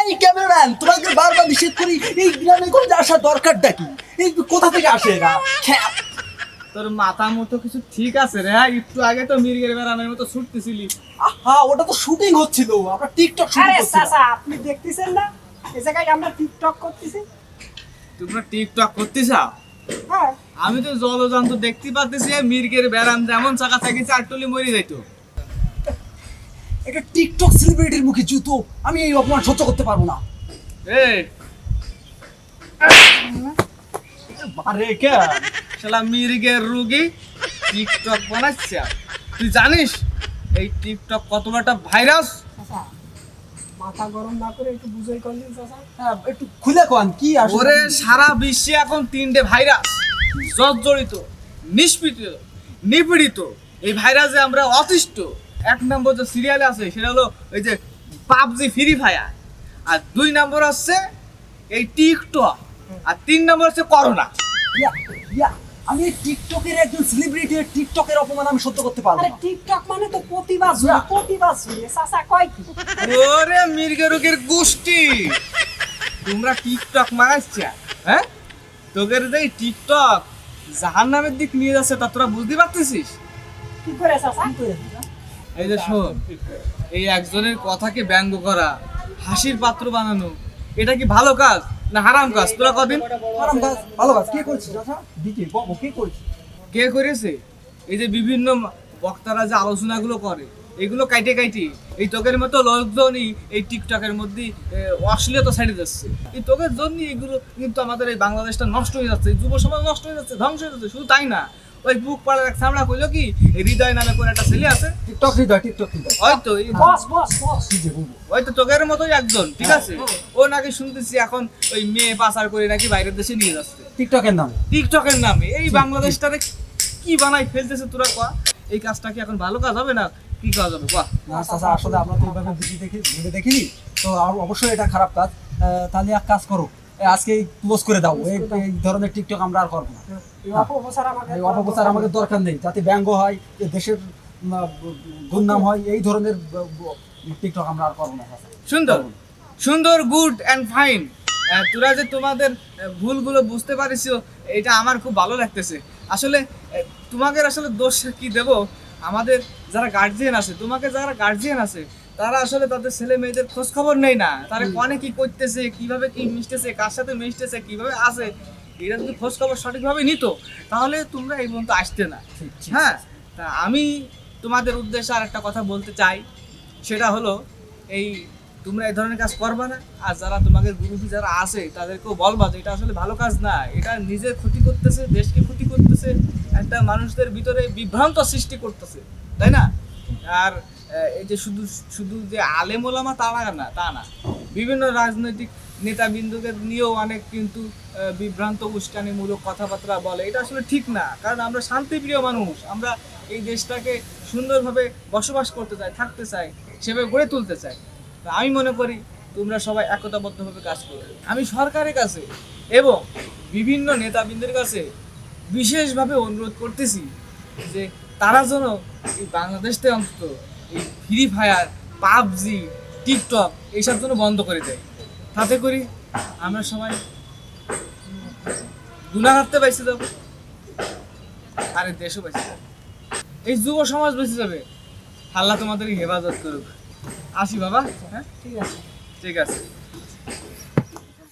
এই ক্যামেরাম্যান তোমাকে বারবার নিষেধ করি এই গ্রামে কোনো আসার দরকারটা কি এই কোথা থেকে আসে এরা? খ্যাপ। তোর মাথা মতো কিছু ঠিক আছে রে হ্যাঁ? একটু আগে তো মির্গের বেড়ামের মতো ছুটতেছিলি। আহা ওটা তো শুটিং হচ্ছিল। আমরা টিকটক শুটিং আরে চাচা আপনি দেখতেছেন না? এই জায়গায় আমরা টিকটক করতেছি। তোমরা টিকটক করতেছা? হ্যাঁ। আমি তো জলযন্ত্র দেখতে পাচ্ছি মির্গের বেড়ান যেমন চাকা চাকি চারটলি মরে যাইতো। একটা টিকটক সেলিব্রিটির মুখে জুতো আমি এই অপমান সহ্য করতে পারব না। এই। আরে কে? শালা মির্গের রুগী টিকটক বানাচ্ছে। তুই জানিস এই টিকটক কত বড় একটা ভাইরাস? মাথা গরম না করে একটু বুঝাই করলেন হ্যাঁ, একটু খুলে কোন কি আসলে ওরে সারা বিশ্বে এখন তিনটে ভাইরাস। জর্জরিত নিষ্পীড়িত নিপীড়িত। এই ভাইরাসে আমরা অতিষ্ঠ। এক নম্বর যে সিরিয়ালে আছে সেটা হলো ওই যে পাবজি ফ্রি ফায়ার আর দুই নম্বর হচ্ছে এই টিকটক আর তিন নম্বর হচ্ছে করোনা ইয়া, ইয়া, আমি টিকটকের একজন সেলিব্রিটি টিকটকের অপমান আমি সহ্য করতে পারব আরে না। টিকটক মানে তো প্রতিবাদ শুনে প্রতিবাদ শুনে চাচা কয় কি? ওরে মির্গে রোগের গোষ্ঠী! তোমরা টিকটক মারাচ্ছা হ্যাঁ? তোদের যে এই টিকটক জাহান নামের দিক নিয়ে যাচ্ছে তা তোরা বুঝতে পারতেছিস? কি করে চাচা এই যে শোন এই একজনের কথাকে ব্যঙ্গ করা হাসির পাত্র বানানো এটা কি ভালো কাজ না হারাম কাজ? তোরা কদিন? আরাম কাজ, ভালো কাজ। কে করছিস দিকে বাবু কে করছিস কে করেছে? এই যে বিভিন্ন বক্তারা যে আলোচনাগুলো করে এগুলো কাইটে কাইটে। এই তোকের মতো লোকজনই এই টিকটকের মধ্যে অশ্লীলতা ছেড়ে যাচ্ছে। এই তোকের জন্য এগুলো কিন্তু আমাদের এই বাংলাদেশটা নষ্ট হয়ে যাচ্ছে যুব সমাজ নষ্ট হয়ে যাচ্ছে ধ্বংস হয়ে যাচ্ছে। শুধু তাই না ওই বুক পাড়ার এক সামনা কইলো কি হৃদয় নামে কোন একটা ছেলে আছে? TikTok Hriday TikTok Hriday. হয়তো এই বস বস বস। কি যে বলব হয়তো তোকের মতোই একজন ঠিক আছে? ও নাকি শুনতেছি এখন ওই মেয়ে পাচার করে নাকি বাইরের দেশে নিয়ে যাচ্ছে। টিকটকের নামে। টিকটকের নামে। এই বাংলাদেশটারে কি বানাই ফেলতেছে তোরা কয়া? এই কাজটা কি এখন ভালো কাজ হবে না কি কাজ হবে কয়া? না চাচা আসলে আমরা তো ওইভাবে বুঝি দেখি ভেবে দেখিনি। তো আর- অবশ্যই এটা খারাপ কাজ। আহ, তাহলে এক কাজ করো। আজকে ক্লোজ করে দাও। এই এই ধরনের টিকটক আমরা আর করব না। এই অপপ্রচার আমাকে এই অপপ্রচার আমাদের দরকার নেই। যাতে ব্যঙ্গ হয় দেশের দুর্নাম হয় এই ধরনের টিকটক আমরা আর করব না। সুন্দর। সুন্দর গুড অ্যান্ড ফাইন তোরা যে তোমাদের ভুলগুলো বুঝতে পারিস এটা আমার খুব ভালো লাগতেছে। আসলে তোমাকে আসলে দোষ কি দেব? আমাদের যারা গার্জিয়ান আছে তোমাকে যারা গার্জিয়ান আছে তারা আসলে তাদের ছেলে মেয়েদের খোঁজ খবর নেই না। তারা কনে কি করতেছে কীভাবে কি মিশতেছে কার সাথে মিশতেছে কীভাবে আছে এটা যদি খোঁজ খবর সঠিকভাবে নিত তাহলে তোমরা এই পর্যন্ত আসতে না। হ্যাঁ? তা আমি তোমাদের উদ্দেশ্যে আর একটা কথা বলতে চাই। সেটা হলো এই তোমরা এই ধরনের কাজ করবে না আর যারা তোমাদের গুরুজি যারা আছে তাদেরকেও বলবা যে এটা আসলে ভালো কাজ না। এটা নিজের ক্ষতি করতেছে দেশকে ক্ষতি করতেছে একটা মানুষদের ভিতরে বিভ্রান্ত সৃষ্টি করতেছে তাই না? আর এই যে শুধু শুধু যে আলেম ওলামা তারা না তা না। বিভিন্ন রাজনৈতিক নেতাবিন্দুকে নিয়েও অনেক কিন্তু বিভ্রান্ত, উস্কানিমূলক কথাবার্তা বলে। এটা আসলে ঠিক না, কারণ আমরা শান্তিপ্রিয় মানুষ। আমরা এই দেশটাকে সুন্দরভাবে বসবাস করতে চাই, থাকতে চাই, সেভাবে গড়ে তুলতে চাই। আমি মনে করি, তোমরা সবাই একতাবদ্ধভাবে কাজ করো। আমি সরকারের কাছে এবং বিভিন্ন নেতাবৃন্দের কাছে বিশেষভাবে অনুরোধ করতেছি যে তারা যেন এই বাংলাদেশতে অন্তত ফ্রি ফায়ার পাবজি টিকটক এইসব জন্য বন্ধ করে দেয়। তাতে করি আমরা সবাই গুণা বেঁচে যাব তো। আরে দেশও বেঁচে যাবে এই যুব সমাজ বেঁচে যাবে। হাল্লা তোমাদের হেফাজত করুক। আসি বাবা হ্যাঁ? ঠিক আছে। ঠিক আছে।